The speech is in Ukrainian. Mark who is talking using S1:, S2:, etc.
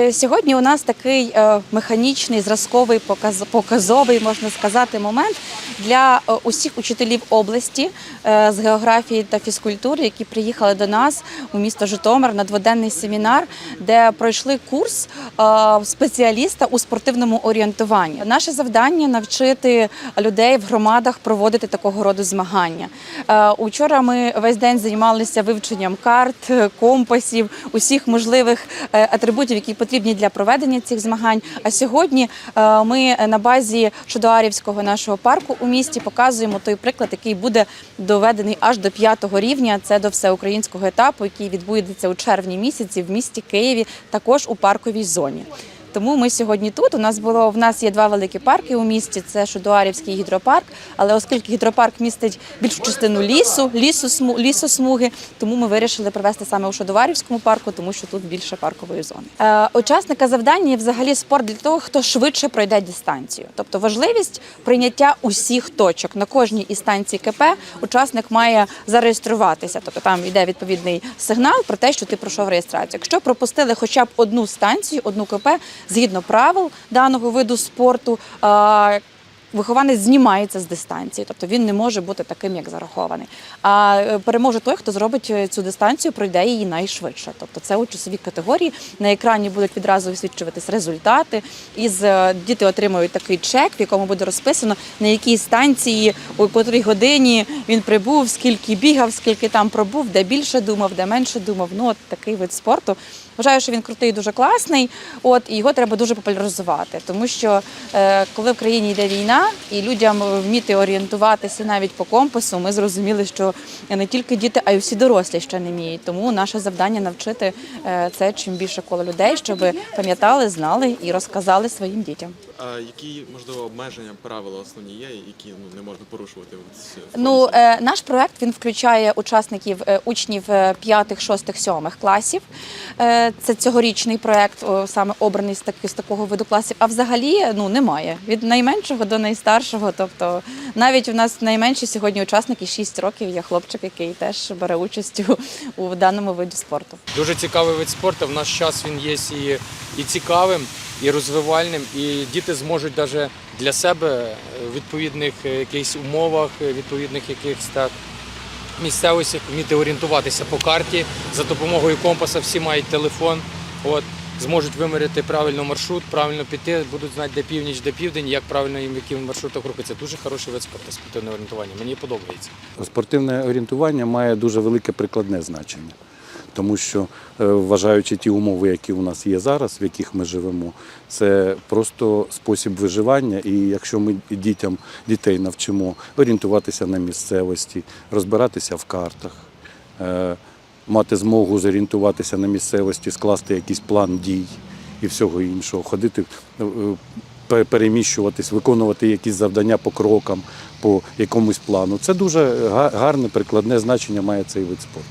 S1: Е, Сьогодні у нас такий е, механічний, зразковий, показовий, можна сказати, момент для е, усіх учителів області з географії та фізкультури, які приїхали до нас у місто Житомир на дводенний семінар, де пройшли курс спеціаліста у спортивному орієнтуванні. Наше завдання навчити людей в громадах проводити такого роду змагання. Учора ми весь день займалися вивченням карт, компасів, усіх можливих атрибутів, які потрібні для проведення цих змагань. А сьогодні е, ми на базі Чудоарівського нашого парку у місті показуємо той приклад, який буде доведений аж до п'ятого рівня. Це до всеукраїнського етапу, який відбудеться у червні місяці в місті Києві, також у парковій зоні. Тому ми сьогодні тут. У нас було в нас є два великі парки у місті. Це Шудуарівський гідропарк. Але оскільки гідропарк містить більшу частину лісу, лісу лісосмуги, тому ми вирішили провести саме у Шудуарівському парку, тому що тут більше паркової зони. Е, учасника завдання є взагалі спорт для того, хто швидше пройде дистанцію. Тобто важливість прийняття усіх точок на кожній із станцій КП. Учасник має зареєструватися. Тобто там йде відповідний сигнал про те, що ти пройшов реєстрацію. Якщо пропустили хоча б одну станцію, одну КП, згідно правил даного виду спорту. Вихованець знімається з дистанції, тобто він не може бути таким, як зарахований. А е, переможе той, хто зробить е, цю дистанцію, пройде її найшвидше. Тобто це у часовій категорії. На екрані будуть відразу висвічуватись результати. Із е, діти отримують такий чек, в якому буде розписано на якій станції, у котрій годині він прибув, скільки бігав, скільки там пробув, де більше думав, де менше думав. Ну от такий вид спорту. Вважаю, що він крутий, дуже класний. От і його треба дуже популяризувати, тому що е, коли в країні йде війна і людям вміти орієнтуватися навіть по компасу, ми зрозуміли, що не тільки діти, а й всі дорослі ще не вміють. Тому наше завдання навчити е, це чим більше коло людей, щоб пам'ятали, знали і розказали своїм дітям.
S2: А які можливо обмеження, правила основні є, які ну не можна порушувати? в
S1: Ну, е, наш проект він включає учасників е, учнів 5, 6, 7 класів. Це цьогорічний проект, саме обраний з, такого виду класів. А взагалі ну немає від найменшого до найстаршого. Тобто, навіть у нас найменші сьогодні учасники 6 років. Є хлопчик, який теж бере участь у, у даному виді спорту.
S3: Дуже цікавий вид спорту. В наш час він є і, і цікавим, і розвивальним, і діти зможуть навіть для себе е, в відповідних е, якихось умовах, е, відповідних якихось так місцевостях вміти орієнтуватися по карті. За допомогою компаса всі мають телефон. От, зможуть виміряти правильно маршрут, правильно піти, будуть знати, де північ, де південь, як правильно їм в яким маршрутах рухатися. Дуже хороший вид спорту, спортивне орієнтування. Мені подобається.
S4: Спортивне орієнтування має дуже велике прикладне значення, тому що, е, вважаючи ті умови, які у нас є зараз, в яких ми живемо, це просто спосіб виживання. І якщо ми дітям дітей навчимо орієнтуватися на місцевості, розбиратися в картах. Е, Мати змогу зорієнтуватися на місцевості, скласти якийсь план дій і всього іншого, ходити, е, переміщуватись, виконувати якісь завдання по крокам, по якомусь плану. Це дуже гарне прикладне значення має цей вид спорту.